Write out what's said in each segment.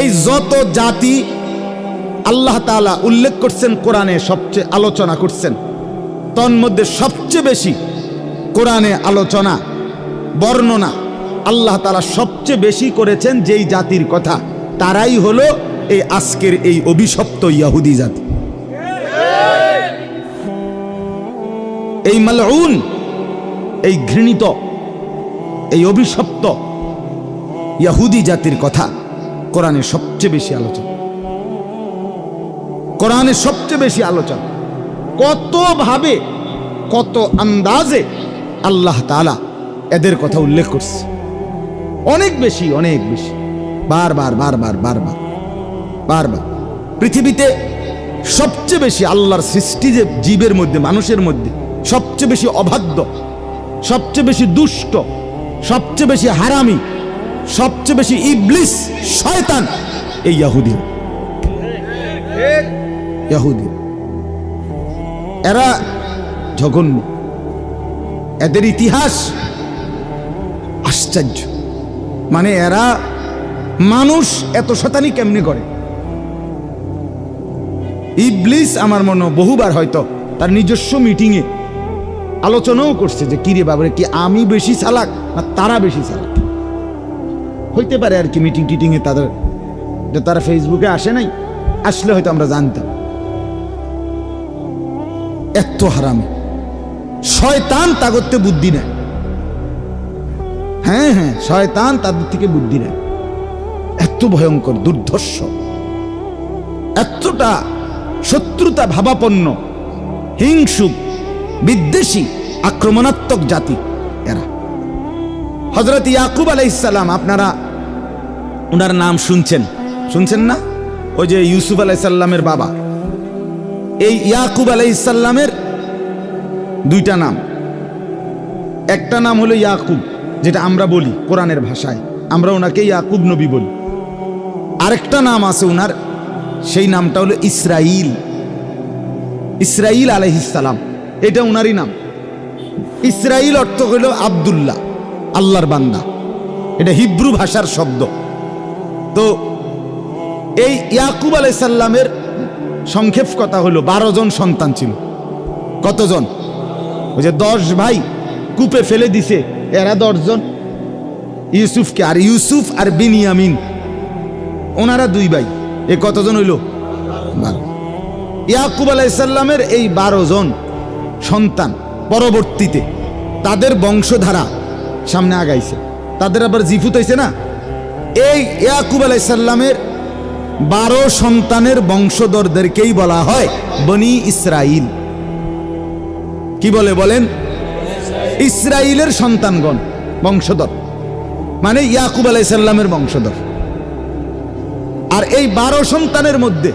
এই যত জাতি আল্লাহ তাআলা উল্লেখ করছেন, কোরআনে সবচেয়ে আলোচনা করছেন, তন্মধ্যে সবচেয়ে বেশি কোরআনে আলোচনা, বর্ণনা আল্লাহ তালা সবচেয়ে বেশি করেছেন যেই জাতির কথা। তারাই হলো এই আজকের এই অভিশপ্ত ইয়াহুদি জাতি। এই মালউন, এই ঘৃণিত, এই অভিশপ্ত ইয়াহুদি জাতির কথা। কোরআনে সবচেয়ে বেশি আলোচনা কোরআনে সবচেয়ে বেশি আলোচনা কত ভাবে, কত আন্দাজে আল্লাহ তালা এদের কথা উল্লেখ করছে। অনেক বেশি অনেক বেশি। বারবার বারবার বারবার বারবার। পৃথিবীতে সবচেয়ে বেশি আল্লাহর সৃষ্টি যে জীবের মধ্যে, মানুষের মধ্যে, সবচেয়ে বেশি অবাধ্য, সবচেয়ে বেশি দুষ্ট, সবচেয়ে বেশি হারামি সবচেয়ে বেশি ইবলিস শয়তান এই ইয়াহুদি ইয়াহুদি এরা জঘন্য। এদের ইতিহাস আশ্চর্য। মানে এরা মানুষ এত শতানি কেমনে করে? ইবলিস আমার মনে বহুবার হয়তো তার নিজস্ব মিটিংয়ে আলোচনাও করছে যে, কিরে বাবারে, কি আমি বেশি চালাক না তারা বেশি চালাক? হইতে পারে আর কি মিটিং টিটিংয়ে তাদের, যে তারা ফেসবুকে আসে নাই, আসলে হয়তো আমরা জানতাম। এত হারামে। শয়তান তাগতে বুদ্ধি নেয়। হ্যাঁ হ্যাঁ শয়তান তাদের থেকে বুদ্ধি নেয়। এত ভয়ঙ্কর, দুর্ধর্ষ। এতটা শত্রুতা ভাবাপন্ন, হিংসুক, বিদ্বেষী, আক্রমণাত্মক জাতি এরা। হজরত ইয়াকুব আলাইসাল্লাম আপনারা ওনার নাম শুনছেন? শুনছেন না? ওই যে ইউসুফ আলাইসাল্লামের বাবা। এই ইয়াকুব আলাইসাল্লামের দুইটা নাম। একটা নাম হলো ইয়াকুব, যেটা আমরা বলি কোরআনের ভাষায়। আমরা ওনাকে ইয়াকুব নবী বলি। আরেকটা নাম আছে ওনার সেই নামটা হলো ইসরাইল। ইসরাইল আলহিসাল্লাম এটা ওনারই নাম। ইসরাইল অর্থ হলো আবদুল্লাহ। আল্লাহর বান্দা। এটা হিব্রু ভাষার শব্দ। তো এই ইয়াকুব আলাইসাল্লামের সংক্ষেপ কথা হলো, বারো জন সন্তান ছিল। কতজন? ওই যে দশ ভাই কূপে ফেলে দিছে। এরা দশজন ইউসুফকে আর ইউসুফ আর বিনিয়ামিন। ওনারা দুই ভাই। এ কতজন হইল? ইয়াকুব আলাইসাল্লামের এই বারো জন সন্তান পরবর্তীতে তাদের বংশধারা সামনে আগাইছে। তাদের আবার জিফুত হয়েছে না? এই ইয়াকুব আলাইসাল্লামের বারো সন্তানের বংশধরদেরকেই বলা হয় বনি ইসরাইল। কি বলে বলেন? ইসরাইলের সন্তানগণ, বংশধর। মানে ইয়াকুব আলাইসাল্লামের বংশধর। আর এই বারো সন্তানের মধ্যে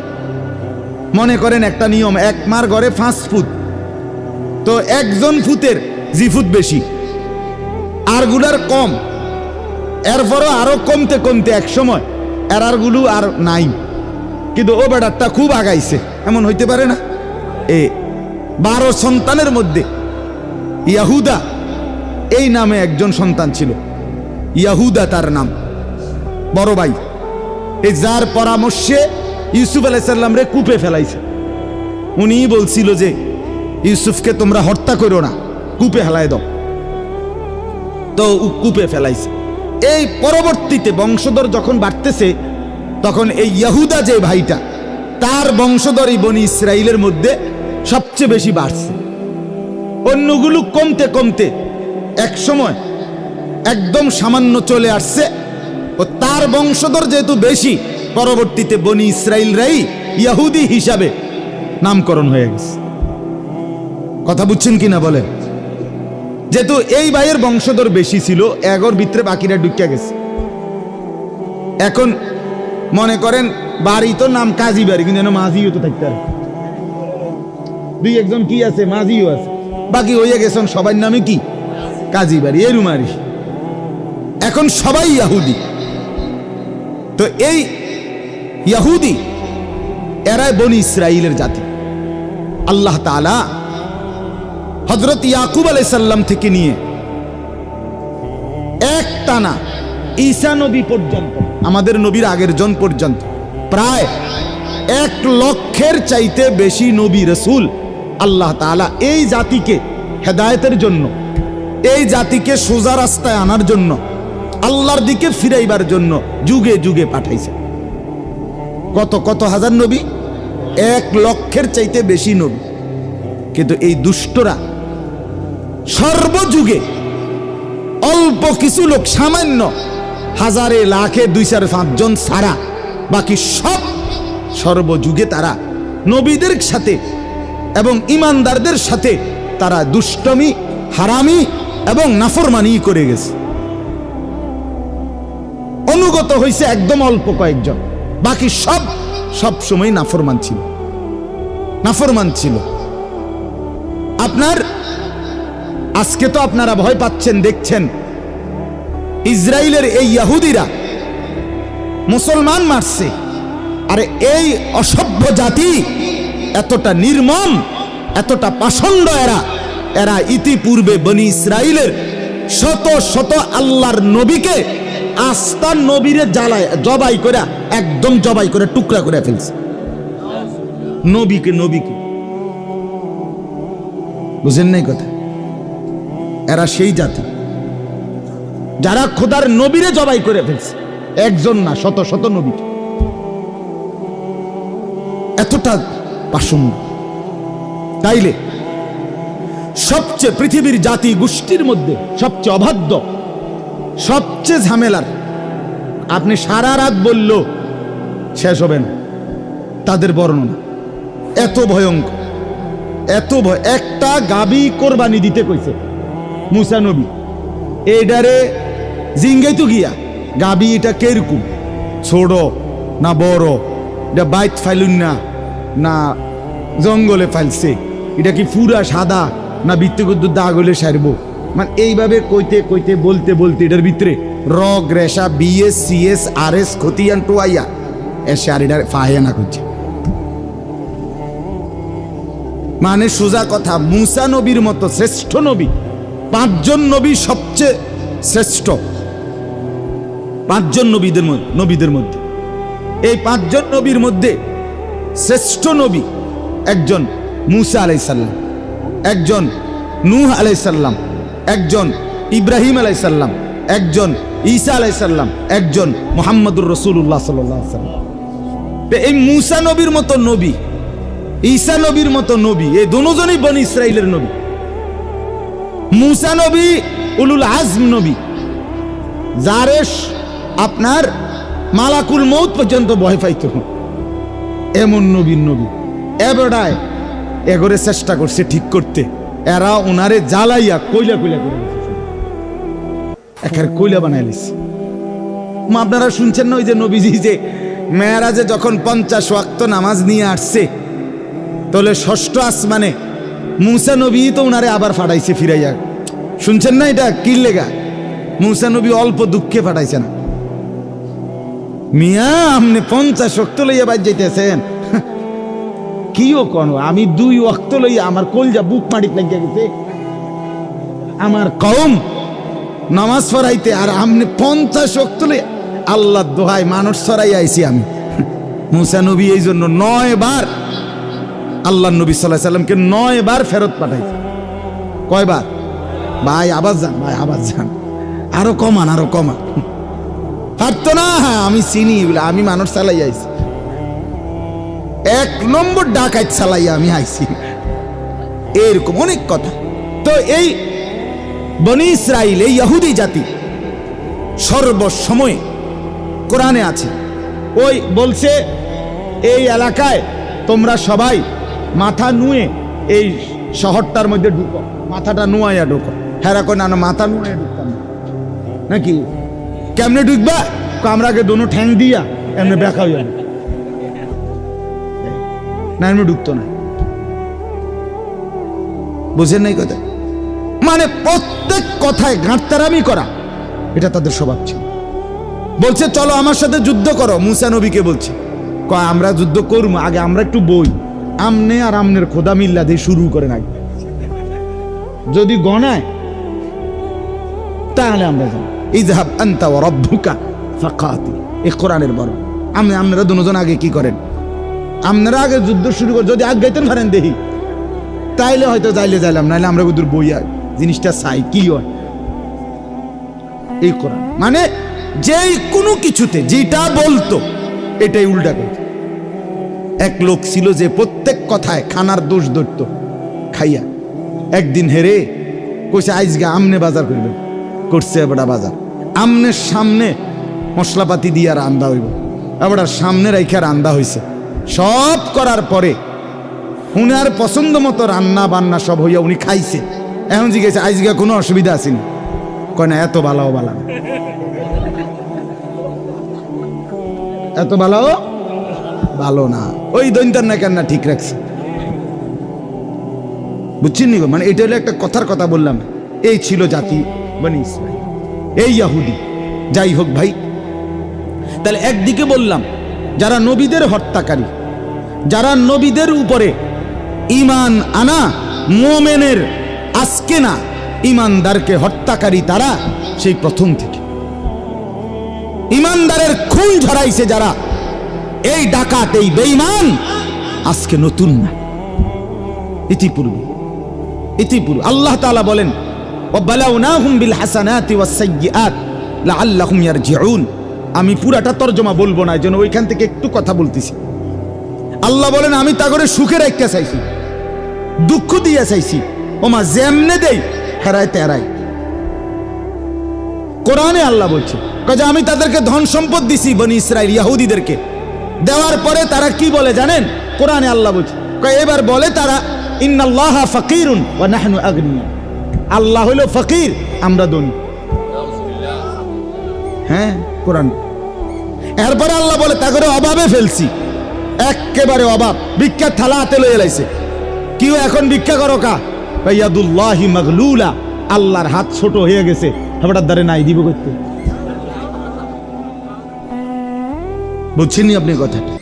মনে করেন একটা নিয়ম, এক মার ঘরে ফাঁস ফুট। তো একজন ফুতের জিফুত বেশি। আরগুলার কম। এরপরও আরও কমতে কমতে এক সময়। এরারগুলো আর নাই। কিন্তু ও বেড়ারটা খুব আগাইছে। এমন হইতে পারে না? এ বারো সন্তানের মধ্যে ইয়াহুদা, এই নামে একজন সন্তান ছিল। ইয়াহুদা তার নাম। বড় ভাই। এই যার পরামর্শে ইউসুফ আলাইসাল্লাম রে কূপে ফেলাইছে। উনি বলছিল যে, ইউসুফকে তোমরা হত্যা করো না, কূপে হেলায় দাও। তো কূপে ফেলাইছে। এই পরবর্তীতে বংশধর যখন বাড়তেছে, তখন এই ইয়াহুদা যে ভাইটা, তার বংশধর এই বনি ইসরায়েলের মধ্যে সবচেয়ে বেশি বাড়ছে। অন্যগুলো কমতে কমতে এক সময় একদম সামান্য চলে আসছে ও তার বংশধর যেহেতু বেশি, পরবর্তীতে বনি ইসরায়েলরাই ইয়াহুদি হিসাবে নামকরণ হয়ে গেছে। কথা বুঝছেন কিনা বলেন? যেহেতু এই ভাইয়ের বংশধর বেশি ছিল, এগর ভিতরে বাকিরা ঢুকিয়া গেছে। এখন মনে করেন বাড়ি তো নাম কাজী বাড়ি, কিন্তু মাঝিও তো থাকতে দুই একজন কি আছে? মাঝিও আছে। বাকি হইয়া গেছেন সবার নামে কি? কাজী বাড়ি এরুমারি এখন সবাই ইয়াহুদি। তো এই ইয়াহুদি, এরাই বনি ইসরায়েলের জাতি। আল্লাহ তাআলা হজরত ইয়াকুব আলাইসাল্লাম থেকে নিয়ে এক টানা ঈসা নবী পর্যন্ত, আমাদের নবীর আগের জন পর্যন্ত, প্রায় এক লক্ষের চাইতে বেশি নবী রসুল আল্লাহ তাআলা এই জাতিকে হেদায়েতের জন্য, এই জাতিকে সোজা রাস্তায় আনার জন্য, আল্লাহর দিকে ফিরাইবার জন্য যুগে যুগে পাঠাইছে। কত কত হাজার নবী? এক লক্ষের চাইতে বেশি নবী। কিন্তু এই দুষ্টরা সর্বযুগে অল্প কিছু লোক সামান্য হাজারে, লাখে দুই চার পাঁচজন ছাড়া বাকি সব সর্বযুগে তারা নবীদের সাথে এবং ইমানদারদের সাথে তারা দুষ্টমি, হারামি এবং নাফরমানি করে গেছে। অনুগত হয়েছে একদম অল্প কয়েকজন। বাকি সব সব সময় নাফরমান ছিল। নাফরমান ছিল। আপনার আজকে তো আপনারা ভয় পাচ্ছেন, দেখছেন। ইসরায়েলের এই ইয়াহুদিরা মুসলমান মারছে। আরে এই অসভ্য জাতি এতটা নির্মম, এতটা পাষণ্ড এরা। এরা ইতিপূর্বে বনি ইসরায়েলের শত শত আল্লাহর নবীকে আস্তার নবীরে জ্বালায়, জবাই করে, একদম জবাই করে, টুকরা করে ফেলছে। নবীকে নবীকে। বুঝেন নাই কথা? এরা সেই জাতি। যারা খোদার নবীরে জবাই করে ফেলছে। একজন না, শত শত নবী। এতটা পাষণ্ড। তাইলে সবচেয়ে পৃথিবীর জাতি গোষ্ঠীর মধ্যে সবচেয়ে অবাধ্য সবচেয়ে ঝামেলার, আপনি সারা রাত বলল, শেষ হবে না। তাদের বর্ণনা। এত ভয়ঙ্কর। এত ভয় একটা গাবি কোরবানি দিতে কইছে। মুসা নবী। এইডারে জিঙ্গাই তো গিয়া, গাবি এটা কেরকম? ছোট না বড়? এটা বাইত ফাইলুন না না জঙ্গলে ফাইলছে। এটা কি পুরা সাদা না বৃত্তিগত দাগ হলে সারব? মানে এইভাবে কইতে কইতে, বলতে বলতে এটার ভিতরে রগ, রেশা, বিএস, সিএস আর এস খতিয়ান, টোয়াইয়া এসে আর এটার ফাহিয়ানা করছে। মানে সোজা কথা, মুসা নবীর মতো শ্রেষ্ঠ নবী পাঁচজন নবী সবচেয়ে শ্রেষ্ঠ। পাঁচজন নবীদের নবীদের মধ্যে। এই পাঁচজন নবীর মধ্যে শ্রেষ্ঠ নবী একজন মুসা আলাইসাল্লাম একজন নূহ আলাইসাল্লাম একজন ইব্রাহিম আলাইসাল্লাম একজন ঈসা আলাইসাল্লাম একজন মোহাম্মদুর রসুল্লাহ সাল্লাম। এই মুসা নবীর মতো নবী, ঈসা নবীর মতো নবী, এই দুজনই বনি ইসরায়েলের নবী। মুসা নবী, উলুল আজম নবী। জারেশ আপনার মালাকুল মৌত পর্যন্ত ভয় পাইত। এমন নবীর নবী। এবারায় এগরে চেষ্টা করছে ঠিক করতে। এরা ওনারে জ্বালাইয়া কইলা কইলা করে। একের কইলা বানাই আপনারা শুনছেন না ওই যে নবীজি যে মেয়েরা যে যখন পঞ্চাশ ওয়াক্ত নামাজ নিয়ে আসছে, তাহলে ষষ্ঠ আসমানে মুসা নবী তো উনারে আবার ফাটাইছে ফিরাইয়া। শুনছেন না এটা? কি লেগা? মুসা নবী অল্প দুঃখে ফাটাইছে না। মিয়া আপনি পঞ্চাশ ওক্ত লইয়া বাজ যাইতেছেন। কিও কোন, আমি দুই ওক্ত লইয়া আমার কলজা বুক মাটিত লাগিয়া গেছে। আমার কম নামাজ পড়াইতে আর আপনি পঞ্চাশ ওক্ত লইয়া আল্লাহ দোহাই মানুষ সরাই আইছি আমি। মুসা নবী এই জন্য নয় বার আল্লাহ নবী সাল্লাহ সাল্লামকে নয় বার ফেরত পাঠাইছে কয়বার? ভাই, আবার যান, ভাই, আবার যান। আরও কমান আরও কমান। পারতো না? হ্যাঁ আমি চিনি আমি মানুষ চালাই আইছি। এক নম্বর ডাকাইত চালাইয়া আমি আইছি। এরকম অনেক কথা। তো এই বনি ইসরাইল, এই ইহুদি জাতি সর্বসময় কোরআনে আছে। ওই বলছে, এই এলাকায় তোমরা সবাই মাথা নুয়ে এই শহরটার মধ্যে ঢুকো। মাথাটা নুয়াইয়া ঢুকো। হ্যাঁ কই না মাথা নুয়ে ঢুকতাম নাকি? কেমনে ঢুকবা? কামরাকে দোনো ঠ্যাং দিয়া এমনি বেকা হইয়া। না, এমনি ঢুকতো না। বুঝেন নাই কথা? মানে প্রত্যেক কথায় গাঁটতারামি করা, এটা তাদের স্বভাব ছিল। বলছে, চলো আমার সাথে যুদ্ধ করো। মুসা নবীকে বলছে, কয়, আমরা যুদ্ধ করব আগে আমরা একটু বই। আমনে আর আমনের খোদা মিল্লা দিয়ে শুরু করেন আগে যদি গনায়, তাহলে আমরা যাই। ইজহাব আন্তা ওয়া রাব্বুকা ফাকাতি। এ কোরআনের বড় আমি আপনারা দুজন আগে কি করেন? আপনারা আগে যুদ্ধ শুরু করে, যদি আগে গাইতেন পারেন দেখি। তাইলে হয়তো যাইলে যাইলাম, নাইলে আমরা বুধুর বইয়া জিনিসটা চাই, কি হয়? এই কোরআন। মানে যেই কোনো কিছুতে যেটা বলতো, এটাই উল্টা করত এক লোক ছিল যে প্রত্যেক কথায় খানার দোষ ধরতো, খাইয়া। একদিন হেরে কইছে আইজকে আমনে বাজার করবেন করছে এবার বাজার। আমনের সামনে মশলাপাতি দিয়ে রান্দা হইব। এবার সামনে রাইখা রান্দা হইছে। সব করার পরে উনার পছন্দ মতো রান্না বান্না সব হইয়া উনি খাইছে। এখন জিজ্ঞেস আজকে কোনো অসুবিধা আসেনি কয়, না, এত ভালো বালা। এত ভালো? ভালো না। ওই দৈন্তার না কেন ঠিক রাখছে। বুঝছেন নি মানে এটা হলো একটা কথার কথা বললাম। এই ছিল জাতি বনি ইসরাইল। এই ইয়াহুদি। যাই হোক ভাই। তাহলে একদিকে বললাম, যারা নবীদের হত্যাকারী, যারা নবীদের উপরে ইমান আনা, মোমেনের আজকে না ইমানদারকে হত্যাকারী তারা সেই প্রথম থেকে। ইমানদারের খুন ঝরাইছে যারা এই ডাকাত, এই বেইমান আজকে নতুন না। ইতিপূর্বে ইতিপূর্বে। আল্লাহ তালা বলেন আমি পুরাটা তর্জমা বলব না যেন ওইখান থেকে একটু কথা বলতেছি। আল্লাহ বলেন, আমি তা করে সুখে রাখতে চাইছি, দুঃখ দিয়ে চাইছি। ওমা যেমনে দেই, হেরায় তেরাই কোরআনে আল্লাহ বলছে কাজে আমি তাদেরকে ধন সম্পদ দিছি, বনি ইসরায়েল ইয়াহুদিদেরকে। দেওয়ার পরে তারা কি বলে জানেন? কোরআনে আল্লাহ বলছে। এবার বলে তারা, ইন্নাল্লাহ ফাকিরুন আগনিয়া আল্লাহ হলো ফকির, আমরা ধনী। হ্যাঁ কোরআন। এরপরে আল্লাহ বলে তা করে অভাবে ফেলছি। একেবারে অভাব। ভিক্ষার থালা হাতে লয়ে লাইছে। কেউ এখন ভিক্ষা করো কা? ইয়াদুল্লাহি মাগলুলা। আল্লাহর হাত ছোট হয়ে গেছে। হেবাটার দ্বারে নাই দিব করতে। বুঝছেননি আপনি কথাটা?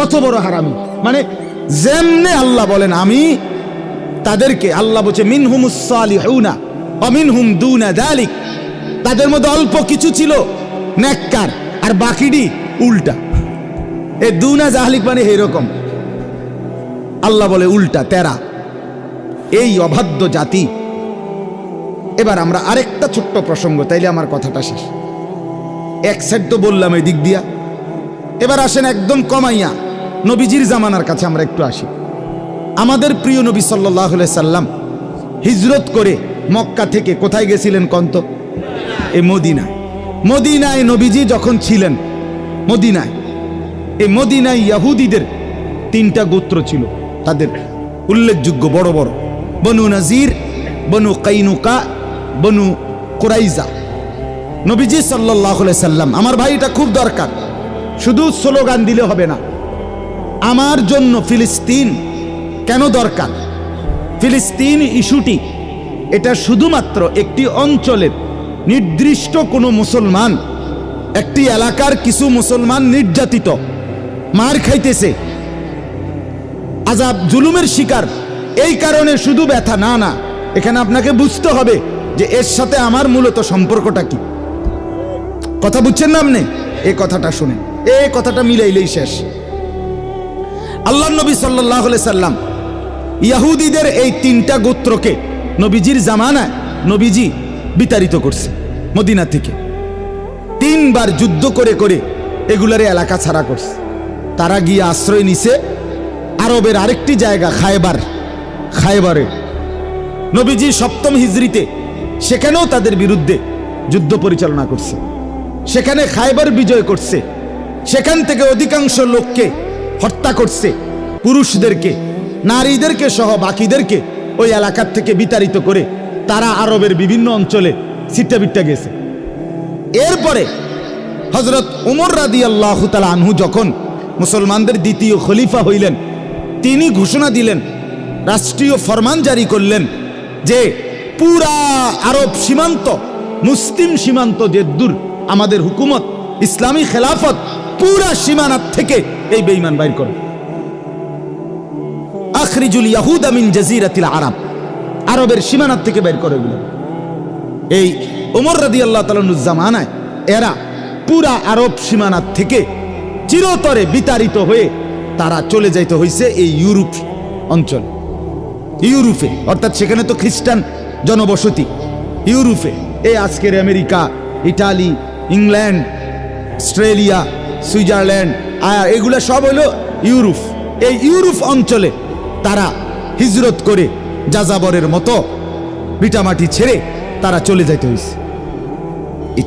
কত বড় হারামি। মানে যেমনে আল্লাহ বলেন আমি, তাদেরকে আল্লাহ বলছে, মিনহুম সালিহুনা অমিনহুম দুনা দালিক তাদের মধ্যে অল্প কিছু ছিল, নেককার, আর বাকিটি উল্টা। এ দুনা জাহালিক মানে এরকম। আল্লাহ বলে উল্টা, তেরা। এই অবাধ্য জাতি। এবার আমরা আরেকটা ছোট্ট প্রসঙ্গ, তাইলে আমার কথাটা শেষ। এক সাইড তো বললাম এই দিক দিয়া। এবার আসেন একদম কমাইয়া নবীজির জামানার কাছে আমরা একটু আসি। আমাদের প্রিয় নবী সাল্লাহ সাল্লাম হিজরত করে মক্কা থেকে কোথায় গেছিলেন কন্ত? এই মদিনায় মদিনায় নবীজি যখন ছিলেন, মদিনায়। এই মদিনায় ইয়াহুদিদের তিনটা গোত্র ছিল, তাদের উল্লেখযোগ্য বড় বড়। Banu Nadir, Banu Qaynuqa, Banu Qurayza. নবীজি সাল্লাহ সাল্লাম, আমার ভাই এটা খুব দরকার। শুধু স্লোগান দিলে হবে না। আমার জন্য ফিলিস্তিন কেন দরকার? ফিলিস্তিন ইস্যুটি, এটা শুধুমাত্র একটি অঞ্চলের নির্দিষ্ট কোনো মুসলমান, একটি এলাকার কিছু মুসলমান নির্যাতিত, মার খাইতেছে। আজাব জুলুমের শিকার, এই কারণে শুধু ব্যথা, না না। এখানে আপনাকে বুঝতে হবে যে এর সাথে আমার মূলত সম্পর্কটা কি। কথা বুঝছেন না আপনি? এই কথাটা শুনেন। এই কথাটা মিলাইলেই শেষ। আল্লাহ নবী সাল্লাহ সাল্লাম ইয়াহুদিদের এই তিনটা গোত্রকে নবীজির জামানায় নবীজি বিতাড়িত করছে মদিনা থেকে। তিনবার যুদ্ধ করে করে এগুলার এলাকা ছাড়া করছে। তারা গিয়ে আশ্রয় নিছে আরবের আরেকটি জায়গা, খায়বার। খায়বারে। নবীজি সপ্তম হিজড়িতে সেখানেও তাদের বিরুদ্ধে যুদ্ধ পরিচালনা করছে। সেখানে খাইবার বিজয় করছে। সেখান থেকে অধিকাংশ লোককে হত্যা করছে। পুরুষদেরকে, নারীদেরকে সহ বাকিদেরকে ওই এলাকার থেকে বিতাড়িত করে তারা আরবের বিভিন্ন অঞ্চলে সিট্টা বিট্টা গেছে। এরপরে হজরত উমর রাদি আল্লাহ আনহু যখন মুসলমানদের দ্বিতীয় খলিফা হইলেন, তিনি ঘোষণা দিলেন, রাষ্ট্রীয় ফরমান জারি করলেন যে পুরা আরব সীমান্ত, মুসলিম সীমান্ত যে দূর আমাদের হুকুমত, ইসলামী খেলাফত পুরা সীমানার থেকে এই বেইমান বাইর করো। আখরিজুল ইয়াহুদা মিন জাজিরাতিল আরব। আরবের সীমানার থেকে বের করে এগুলো। এই ওমর রাদি আল্লাহ তালুজ্জামানায় এরা পুরা আরব সীমানার থেকে চিরতরে বিতাড়িত হয়ে তারা চলে যাইতে হয়েছে এই ইউরোপ অঞ্চল। ইউরোপে, অর্থাৎ সেখানে তো খ্রিস্টান জনবসতি। ইউরোপে, এই আজকের America, Italy England, Australia, Switzerland আর এগুলো সব হলো ইউরোপ। এই ইউরোপ অঞ্চলে তারা হিজরত করে যাযাবরের মতো ভিটামাটি ছেড়ে তারা চলে যাইতে হয়েছে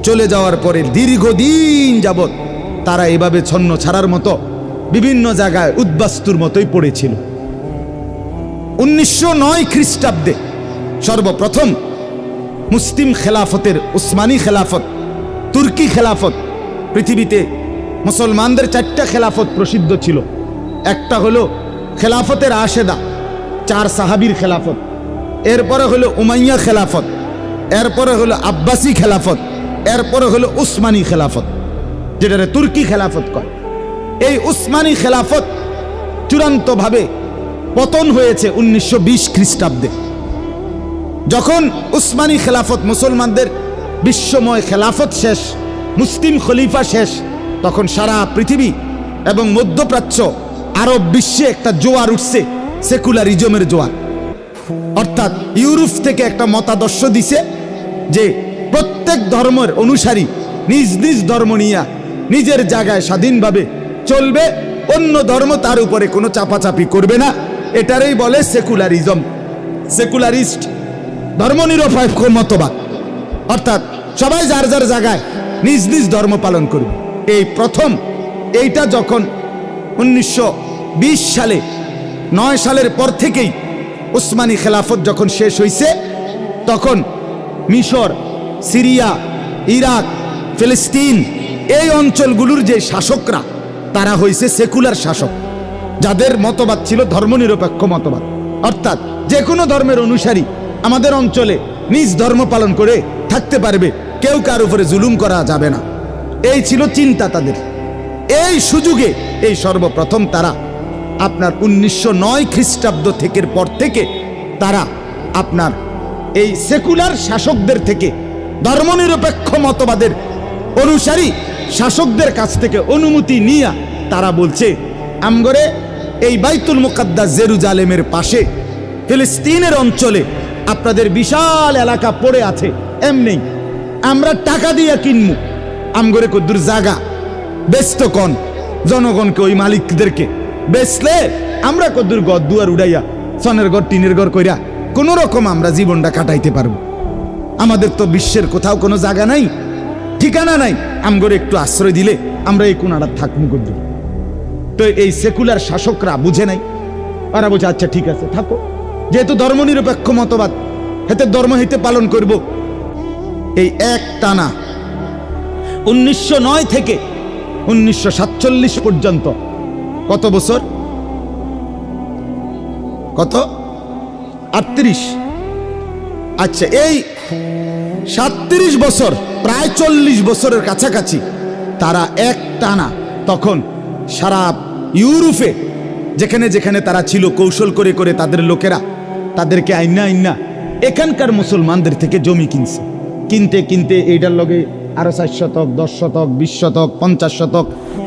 চলে যাওয়ার পরে দীর্ঘদিন যাবৎ তারা এভাবে ছন্ন ছাড়ার মতো বিভিন্ন জায়গায় উদ্বাস্তুর মতোই পড়েছিল। উনিশশো নয় খ্রিস্টাব্দে সর্বপ্রথম মুসলিম খেলাফতের উসমানী খেলাফত তুর্কি খেলাফত। পৃথিবীতে মুসলমানদের চারটা খেলাফত প্রসিদ্ধ ছিল। একটা হলো খেলাফতের আশেদা, চার সাহাবির খেলাফত। এরপরে হলো উমাইয়া খেলাফত, এরপরে হলো আব্বাসী খেলাফত, এরপরে হলো উসমানী খেলাফত, যেটারে তুর্কি খেলাফত কয়। এই উসমানী খেলাফত চূড়ান্তভাবে পতন হয়েছে উনিশশো বিশ খ্রিস্টাব্দে। যখন উসমানী খেলাফত মুসলমানদের বিশ্বময় খেলাফত শেষ মুসলিম খলিফা শেষ, তখন সারা পৃথিবী এবং মধ্যপ্রাচ্য, আরব বিশ্বে একটা জোয়ার উঠছে, সেকুলারিজমের জোয়ার। অর্থাৎ ইউরোপ থেকে একটা মতাদর্শ দিছে যে প্রত্যেক ধর্মের অনুসারী নিজ নিজ ধর্ম নিয়া নিজের জায়গায় স্বাধীনভাবে চলবে, অন্য ধর্ম তার উপরে কোনো চাপাচাপি করবে না, এটারই বলে সেকুলারিজম। সেকুলারিস্ট ধর্মনিরপেক্ষ মতবাদ। অর্থাৎ সবাই যার যার জায়গায় নিজ নিজ ধর্ম পালন করবে। এই প্রথম, এইটা যখন উনিশশো বিশ সালে, নয় সালের পর থেকেই উসমানী খেলাফত যখন শেষ হয়েছে তখন মিশর, সিরিয়া, ইরাক, ফিলিস্তিন এই অঞ্চলগুলোর যে শাসকরা, তারা হয়েছে সেকুলার শাসক, যাদের মতবাদ ছিল ধর্মনিরপেক্ষ মতবাদ। অর্থাৎ যে কোনো ধর্মের অনুসারী আমাদের অঞ্চলে নিজ ধর্ম পালন করে থাকতে পারবে। কেউ কার উপরে জুলুম করা যাবে না। এই ছিল চিন্তা তাদের। এই সুযোগে এই সর্বপ্রথম তারা আপনার উনিশশো নয় খ্রিস্টাব্দ থেকে পর থেকে তারা আপনার এই সেকুলার শাসকদের থেকে ধর্মনিরপেক্ষ মতবাদের অনুসারী শাসকদের কাছ থেকে অনুমতি নিয়ে তারা বলছে, আমগরে এই বাইতুল মুকাদ্দাস জেরুজালেমের পাশে ফিলিস্তিনের অঞ্চলে আপনাদের বিশাল এলাকা পড়ে আছে। এমনি আমরা টাকা দিয়া কিনমু। আমগরে কদ্দুর জাগা। ব্যস্ত কন। জনগণকে, ওই মালিকদেরকে। বেচলে আমরা কদ্দুর গদ দুয়ার উড়াইয়া, সনের ঘর, টিনের ঘর কইরা কোনো রকম আমরা জীবনটা কাটাইতে পারব। আমাদের তো বিশ্বের কোথাও কোনো জায়গা নাই, ঠিকানা নাই। আমগরে একটু আশ্রয় দিলে আমরা এই কোনাটা থাকব কদ্দুর তো এই সেকুলার শাসকরা বুঝে নাই। ওরা বলছে আচ্ছা ঠিক আছে, থাকো। যেহেতু ধর্মনিরপেক্ষ মতবাদ, হেতে ধর্ম হইতে পালন করব। এই এক টানা। উনিশশো নয় থেকে উনিশশো সাতচল্লিশ পর্যন্ত। কত বছর? কত? আটত্রিশ। আচ্ছা এই সাতত্রিশ বছর, প্রায় চল্লিশ বছরের কাছাকাছি তারা এক টানা তখন সারা ইউরোপে, যেখানে যেখানে তারা ছিল, কৌশল করে করে তাদের লোকেরা তাদেরকে আইনা আইনা এখানকার মুসলমানদের থেকে জমি কিনছে। কিনতে কিনতে এইটার লগে আরও চার শতক, দশ শতক, বিশ শতক, পঞ্চাশ শতক,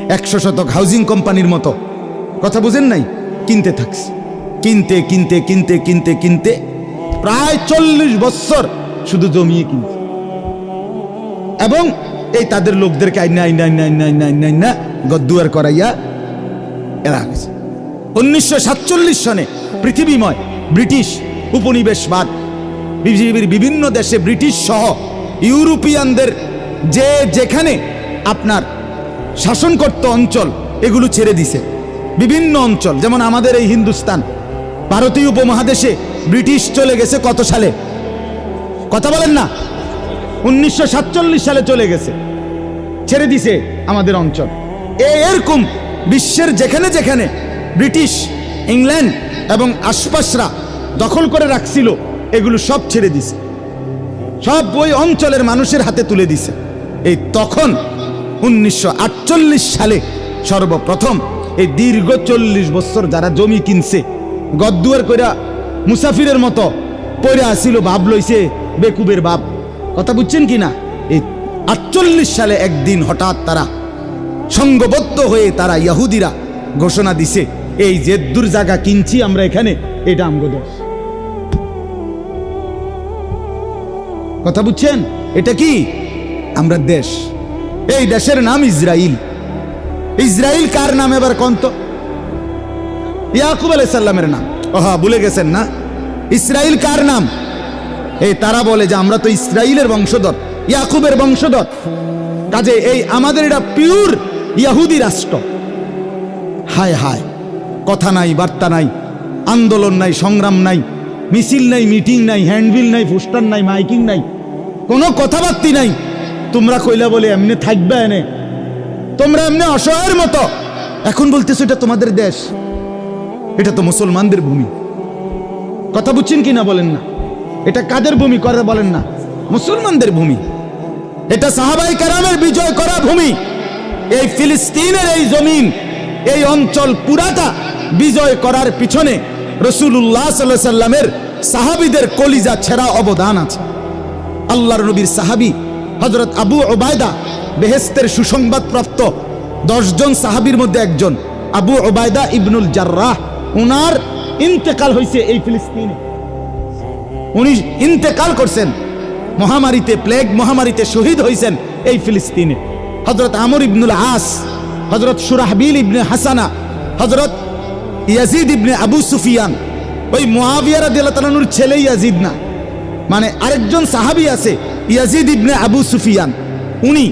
একশো শতক হাউজিং কোম্পানির মতো। কথা বুঝেন নাই? কিনতে থাকছে। কিনতে কিনতে কিনতে কিনতে কিনতে প্রায় চল্লিশ বছর শুধু জমিয়ে কিনছে। এবং এই তাদের লোকদেরকে আইনা আইনা আইনা আইনা আইনা গদ্দুয়ার করাইয়া এরা গেছে। উনিশশো সাতচল্লিশ সনে পৃথিবীময় ব্রিটিশ উপনিবেশবাদ, পৃথিবীর বিভিন্ন দেশে ব্রিটিশ সহ ইউরোপিয়ানদের যে যেখানে আপনার শাসন করত অঞ্চল, এগুলো ছেড়ে দিছে। বিভিন্ন অঞ্চল, যেমন আমাদের এই হিন্দুস্তান। ভারতীয় উপমহাদেশে ব্রিটিশ চলে গেছে কত সালে? কথা বলেন না। উনিশশো সাতচল্লিশ সালে চলে গেছে। ছেড়ে দিছে আমাদের অঞ্চল। এ এরকম বিশ্বের যেখানে যেখানে ব্রিটিশ, ইংল্যান্ড এবং আশপাশরা দখল করে রাখছিল, এগুলো সব ছেড়ে দিছে। সব ওই অঞ্চলের মানুষের হাতে তুলে দিছে। এই তখন উনিশশো আটচল্লিশ সালে সর্বপ্রথম এই দীর্ঘ চল্লিশ বছর যারা জমি কিনছে, গদ্দুয়ার কইরা মুসাফিরের মতো পড়ে আসিল বাপ লইছে, বেকুবের বাপ। কথা বুঝছেন কি না এই আটচল্লিশ সালে একদিন হঠাৎ তারা সঙ্গবদ্ধ হয়ে তারা ইয়াহুদিরা ঘোষণা দিছে, এই যে দূর জায়গা কিনছি আমরা এখানে, এটা আমগো দেশ কথা বুঝছেন? এটা কি? আমরা দেশ। এই দেশের নাম ইসরাইল। ইসরাইল কার নাম এবার কন্ত ইয়াকুব আলাইসাল্লামের নাম। ওহা, ভুলে গেছেন না? ইসরাইল কার নাম? এই তারা বলে যে আমরা তো ইসরাইলের বংশধর, ইয়াকুবের বংশধর। কাজে এই আমাদের এটা পিওর ইয়াহুদি রাষ্ট্র। হায় হায়, কথা নাই, বার্তা নাই, আন্দোলন নাই, সংগ্রাম নাই, মিছিল নাই, মিটিং নাই, হ্যান্ডবিল নাই, পোস্টার নাই, মাইকিং নাই। কোনো কথাবার্তি নাই। তোমরা কইলা বলে এমনি থাকবে এনে। তোমরা এমনি অসহায়ের মতো। এখন বলতেছো এটা তোমাদের দেশ। এটা তো মুসলমানদের ভূমি। কথা বুঝছেন কি না বলেন না? এটা কাদের ভূমি করে বলেন না? মুসলমানদের ভূমি। এটা সাহাবাই কারামের বিজয় করা ভূমি। এই ফিলিস্তিনের এই জমিন, এই অঞ্চল পুরাটা বিজয় করার পিছনে রসুল্লাহ সাল্লাহ সাল্লামের সাহাবিদের কলিজা ছেঁড়া অবদান আছে। আল্লাহর নবীর সাহাবি হজরত আবু ওবায়দা বেহেস্তের সুসংবাদ প্রাপ্ত দশজন সাহাবির মধ্যে একজন। আবু ওবায়দা ইবনুল জার্রাহ, উনার ইন্তেকাল হয়েছে এই ফিলিস্তিনে। উনি ইন্তেকাল করছেন, মহামারীতে, প্লেগ মহামারীতে শহীদ হয়েছেন এই ফিলিস্তিনে। হজরত আমর ইবনুল আস হজরত সুরাহবিল ইবনে হাসানা হজরত ইয়াজিদ ইবনে আবু সুফিয়ান, ওই মোয়াবিয়ারা দিল্লাতানুর ছেলে ইয়াজিদ না। মানে আরেকজন সাহাবি আছে, ইয়াজিদ ইবনে আবু সুফিয়ান। উনি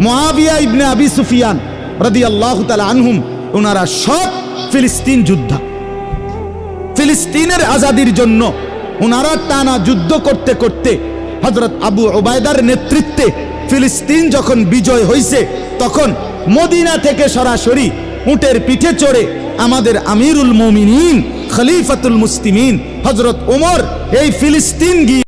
মোয়াবিয়া ইবনে আবি সুফিয়ান রদি আল্লাহ আনহুম ওনারা সব ফিলিস্তিন যোদ্ধা। ফিলিস্তিনের আজাদির জন্য ওনারা টানা যুদ্ধ করতে করতে হজরত আবু ওবায়দার নেতৃত্বে ফিলিস্তিন যখন বিজয় হয়েছে তখন মদিনা থেকে সরাসরি উটের পিঠে চড়ে আমাদের আমিরুল মমিনিন, খলিফাতুল মুসলিমিন হজরত ওমর এই ফিলিস্তিন গিয়ে